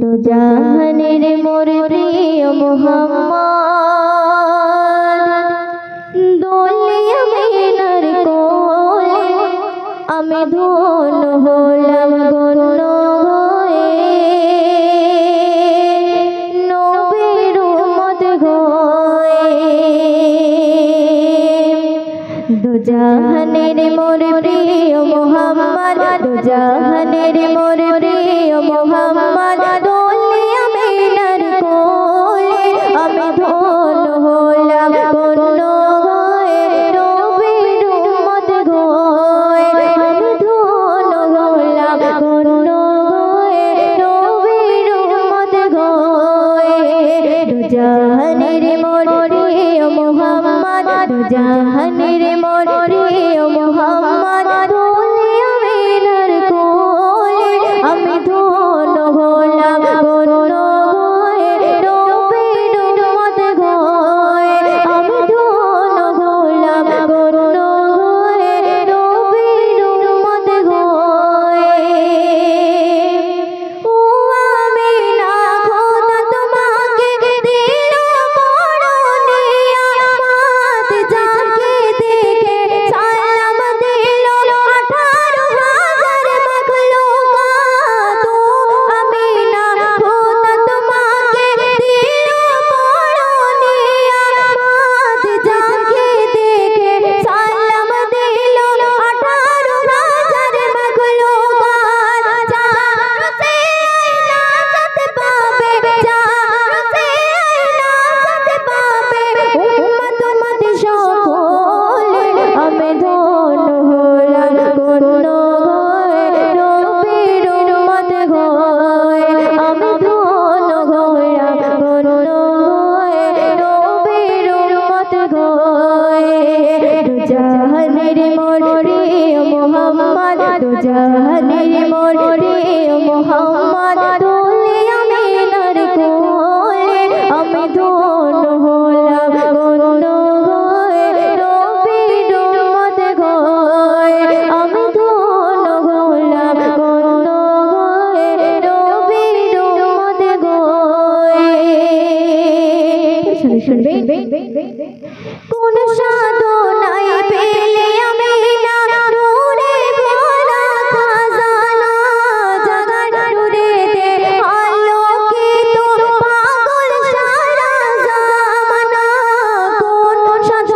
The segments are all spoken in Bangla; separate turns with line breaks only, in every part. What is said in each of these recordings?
দুজাহানের মোর প্রিয় মোহাম্মদ জাহানের মোর প্রিয় মোহাম্মদ দুজাহানের মোর প্রিয় মোহাম্মদ। মোরে মোহাম্মদ জাহানের মোরে মোহাম্মদ জাহানের মোরে মোহাম্মদ, তো জাহানের মোরে মোহাম্মদ, তুলে আমি নার কোলে আমি ধন হলাম গণ হয়ে রবির মত গয় আমি ধন হলাম গণ হয়ে রবির মত গয় শুনবে কোন সা সাধ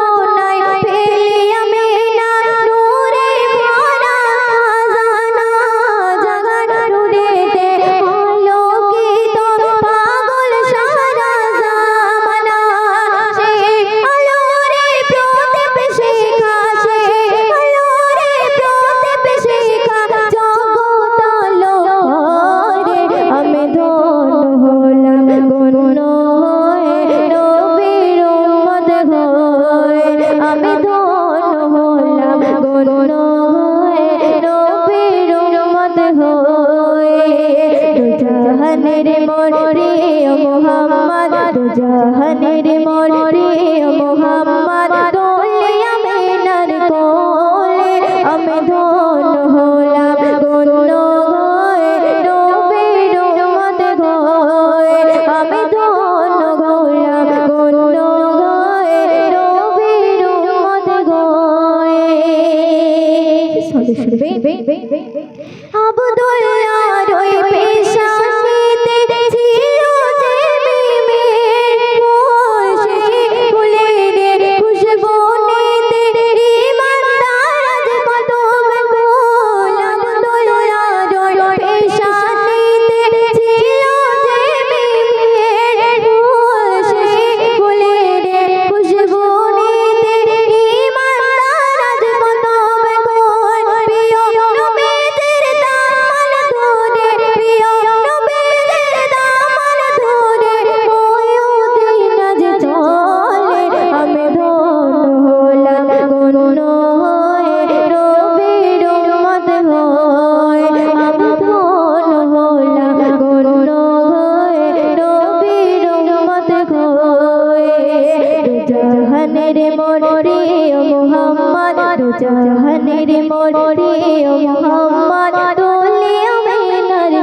আমি ধন হলাম গণ নবীর মত হয়ে রে মরে মোহাম্মদ দুজাহানের মরে মোহাম্মদ দোলে আমি নার 不对。মোহাম্মদ দু জাহানের মোর প্রিয় মোহাম্মদ তুলে
আমিনার